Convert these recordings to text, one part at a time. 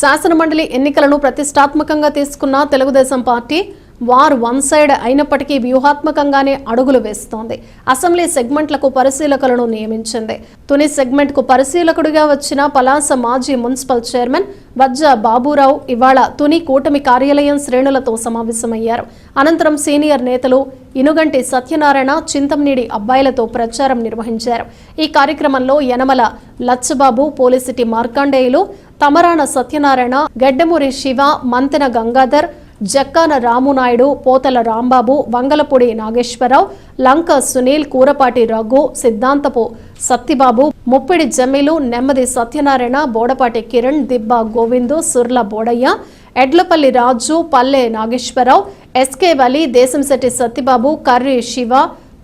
శాసనమండలి ఎన్నికలను ప్రతిష్టాత్మకంగా తీసుకున్న Telugu Desam party war one side అయినప్పటికీ వ్యూహాత్మకంగానే అడుగులు వేస్తోంది. అసెంబ్లీ సెగ్మెంట్లకు పరిశీలకులను నియమించింది. తుని సెగ్మెంట్కు పరిశీలకుడిగా వచ్చిన పలాస మాజీ మున్సిపల్ చైర్మన్ వజ్జ బాబురావు ఇవాళ తుని కూటమి కార్యాలయం శ్రేణులతో సమావేశమయ్యారు. అనంతరం సీనియర్ నేతలు ఇనుగంటి సత్యనారాయణ చింతంనీడి అబ్బాయిలతో ప్రచారం నిర్వహించారు. ఈ కార్యక్రమంలో యనమల లచ్చబాబు పోలీసిటీ మార్కాండేయులు తమరాన సత్యనారాయణ గడ్డమూరి శివ మంతెన గంగాధర్ జక్కాన రామునాయుడు పోతల రాంబాబు వంగలపూడి నాగేశ్వరరావు లంక సునీల్ కూరపాటి రఘు సిద్ధాంతపు సత్తిబాబు ముప్పిడి జమీలు నెమ్మది సత్యనారాయణ బోడపాటి కిరణ్ దిబ్బ గోవిందు సుర్ల బోడయ్య ఎడ్లపల్లి రాజు పల్లె నాగేశ్వరరావు ఎస్కే వలి దేశంశెట్టి సత్తిబాబు కర్రి శివ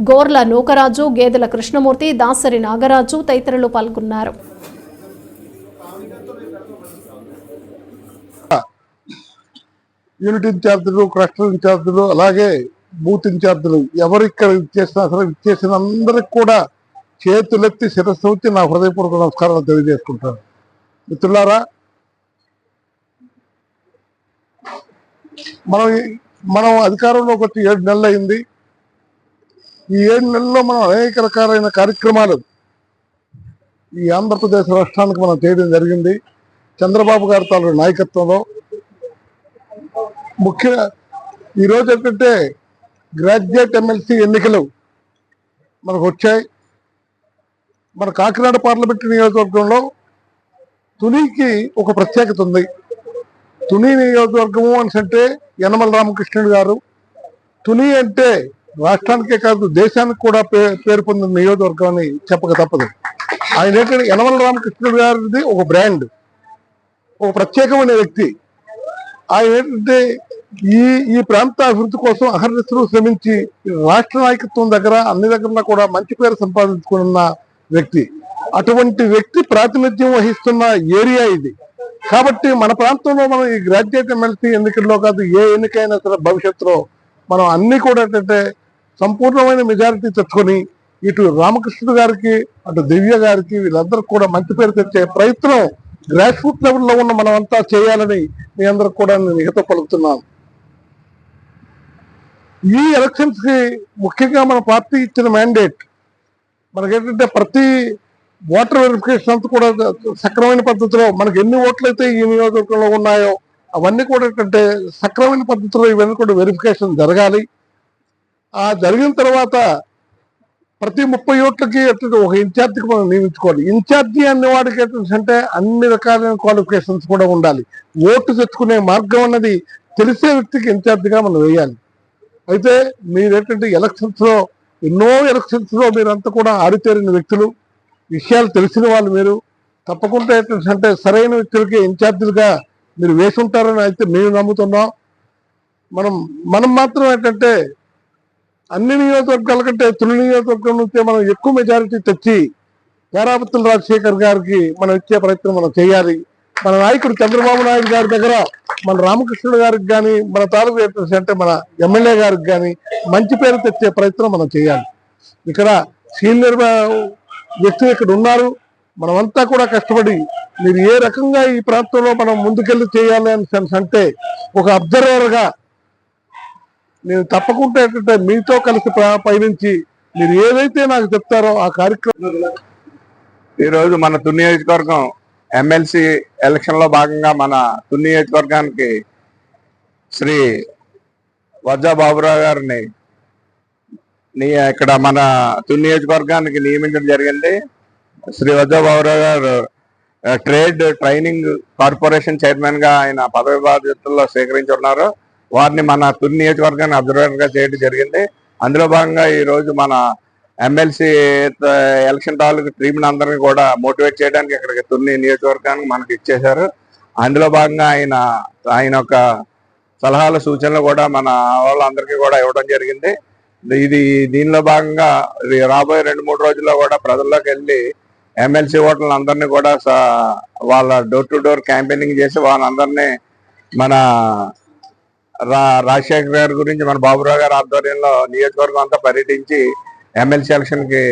గోర్ల నూకరాజు గేదెల కృష్ణమూర్తి దాసరి నాగరాజు తదితరులు పాల్గొన్నారు. యూనిట్ ఇన్ఛార్జీలు క్లస్టర్ ఇన్ఛార్జీలు అలాగే బూత్ ఇన్ఛార్జీలు ఎవరు ఇక్కడ ఇచ్చేసినా అసలు ఇచ్చేసిన అందరికి కూడా చేతులెత్తి శిరస్సు వచ్చి నా హృదయపూర్వక నమస్కారాలు తెలియజేసుకుంటాను. మిత్రులారా మనం మనం అధికారంలోకి వచ్చి ఏడు నెలలు అయింది ఈ ఏడు నెలల్లో మనం అనేక రకాలైన కార్యక్రమాలు ఈ ఆంధ్రప్రదేశ్ రాష్ట్రానికి మనం చేయడం జరిగింది. చంద్రబాబు గారి తాలూకు నాయకత్వంలో ముఖ్య ఈరోజు ఏంటంటే గ్రాడ్యుయేట్ ఎమ్మెల్సీ ఎన్నికలు మనకు వచ్చాయి. మన కాకినాడ పార్లమెంట్ నియోజకవర్గంలో తునికి ఒక ప్రత్యేకత ఉంది. తుని నియోజకవర్గము అని అంటే యనమల రామకృష్ణుడు గారు. తుని అంటే రాష్ట్రానికే కాదు దేశానికి కూడా పే- పేరు పొందిన నియోజకవర్గం అని చెప్పక తప్పదు. ఆయన ఏంటంటే యనమల రామకృష్ణుడు గారిది ఒక బ్రాండ్ ఒక ప్రత్యేకమైన వ్యక్తి. ఆయన ఏంటంటే ఈ ఈ ప్రాంత అభివృద్ధి కోసం అహర్నిశలు శ్రమించి రాష్ట్ర నాయకత్వం దగ్గర అన్ని దగ్గర కూడా మంచి పేరు సంపాదించుకున్న వ్యక్తి. అటువంటి వ్యక్తి ప్రాతినిధ్యం వహిస్తున్న ఏరియా ఇది. కాబట్టి మన ప్రాంతంలో మనం ఈ గ్రాడ్యుయేట్ ఎమ్మెల్సీ ఎన్నికల్లో కాదు ఏ ఎన్నికైనా సరే భవిష్యత్తులో మనం అన్ని కూడా ఏంటంటే సంపూర్ణమైన మెజారిటీ తెచ్చుకొని ఇటు రామకృష్ణుడు గారికి అటు దివ్య గారికి వీళ్ళందరూ కూడా మంచి పేరు తెచ్చే ప్రయత్నం గ్రాస్ రూట్ లెవెల్లో ఉన్న మనం అంతా చేయాలని మీ అందరికి కూడా నేను హిత పలుకుతున్నాను. ఈ ఎలక్షన్స్కి ముఖ్యంగా మన పార్టీ ఇచ్చిన మ్యాండేట్ మనకేంటంటే ప్రతి ఓటర్ వెరిఫికేషన్ అంతా కూడా సక్రమైన పద్ధతిలో మనకి ఎన్ని ఓట్లు అయితే ఈ నియోజకవర్గంలో ఉన్నాయో అవన్నీ కూడా ఏంటంటే సక్రమైన పద్ధతిలో ఇవన్నీ కూడా వెరిఫికేషన్ జరగాలి. ఆ జరిగిన తర్వాత ప్రతి ముప్పై ఓట్లకి ఒక ఇన్ఛార్జికి మనం నియమించుకోవాలి. ఇన్ఛార్జి అనే వాడికి ఎటువంటి అంటే అన్ని రకాలైన క్వాలిఫికేషన్స్ కూడా ఉండాలి. ఓటు తెచ్చుకునే మార్గం అన్నది తెలిసే వ్యక్తికి ఇన్ఛార్జిగా మనం వేయాలి. అయితే మీరేంటంటే ఏంటంటే ఎలక్షన్స్లో ఎన్నో ఎలక్షన్స్లో మీరంతా కూడా ఆడితేరిన వ్యక్తులు. విషయాలు తెలిసిన వాళ్ళు మీరు. తప్పకుండా ఏంటంటే అంటే సరైన వ్యక్తులకి ఇన్ఛార్జీలుగా మీరు వేసి ఉంటారని అయితే మేము నమ్ముతున్నాం. మనం మనం మాత్రం ఏంటంటే అన్ని నియోజకవర్గాల కంటే తొలి నియోజకవర్గం నుంచే మనం ఎక్కువ మెజారిటీ తెచ్చి పేరాపత్తుల రాజశేఖర్ గారికి మనం ఇచ్చే ప్రయత్నం మనం చేయాలి. మన నాయకుడు చంద్రబాబు నాయుడు గారి దగ్గర మన రామకృష్ణుడు గారికి కానీ మన తాలూకు ఏంటంటే అంటే మన ఎమ్మెల్యే గారికి కానీ మంచి పేరు తెచ్చే ప్రయత్నం మనం చేయాలి. ఇక్కడ సీనియర్ వ్యక్తులు ఇక్కడ ఉన్నారు. మనమంతా కూడా కష్టపడి మీరు ఏ రకంగా ఈ ప్రాంతంలో మనం ముందుకెళ్ళి చేయాలి అని అంటే ఒక అబ్జర్వర్గా నేను తప్పకుండా ఏంటంటే మీతో కలిసి పయనించి మీరు ఏదైతే నాకు చెప్తారో ఆ కార్యక్రమం ఈరోజు మన తుని నియోజకవర్గం ఎమ్మెల్సీ ఎలక్షన్లో భాగంగా మన తుని నియోజకవర్గానికి శ్రీ వజ్జా బాబురావు గారిని నీ- ఇక్కడ మన తుని నియోజకవర్గానికి నియమించడం జరిగింది. శ్రీ వజ్జా బాబురావు గారు ట్రేడ్ ట్రైనింగ్ కార్పొరేషన్ చైర్మన్గా ఆయన పదవి బాధ్యతల్లో స్వీకరించున్నారు వారిని మన తుని నియోజకవర్గాన్ని అబ్జర్వర్గా చేయడం జరిగింది. అందులో భాగంగా ఈరోజు మన ఎమ్మెల్సీ ఎలక్షన్ తాలూకు టీంని అందరినీ కూడా మోటివేట్ చేయడానికి ఇక్కడికి తుని నియోజకవర్గానికి మనకి ఇచ్చేశారు. అందులో భాగంగా ఆయన ఆయన యొక్క సలహాలు సూచనలు కూడా మన వాళ్ళందరికీ కూడా ఇవ్వడం జరిగింది. ఇది దీనిలో భాగంగా ఇది రాబోయే రెండు మూడు రోజుల్లో కూడా ప్రజల్లోకి వెళ్ళి ఎమ్మెల్సీ ఓటర్లు అందరినీ కూడా వాళ్ళ డోర్ టు డోర్ క్యాంపెయినింగ్ చేసి వాళ్ళందరినీ మన రాజశేఖర్ గారి గురించి మన బాబురావు గారి ఆధ్వర్యంలో నియోజకవర్గం అంతా పర్యటించి ఎమ్మెల్సీ ఎలక్షన్కి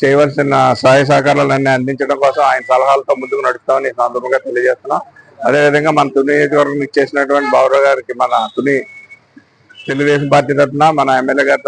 చేయవలసిన సహాయ సహకారాలన్నీ అందించడం కోసం ఆయన సలహాలతో ముందుకు నడుస్తామని సందర్భంగా తెలియజేస్తున్నాం. అదేవిధంగా మన తుని నియోజకవర్గం ఇచ్చేసినటువంటి బాబురావు గారికి మన తుని తెలుగుదేశం పార్టీ తరఫున మన ఎమ్మెల్యే గారి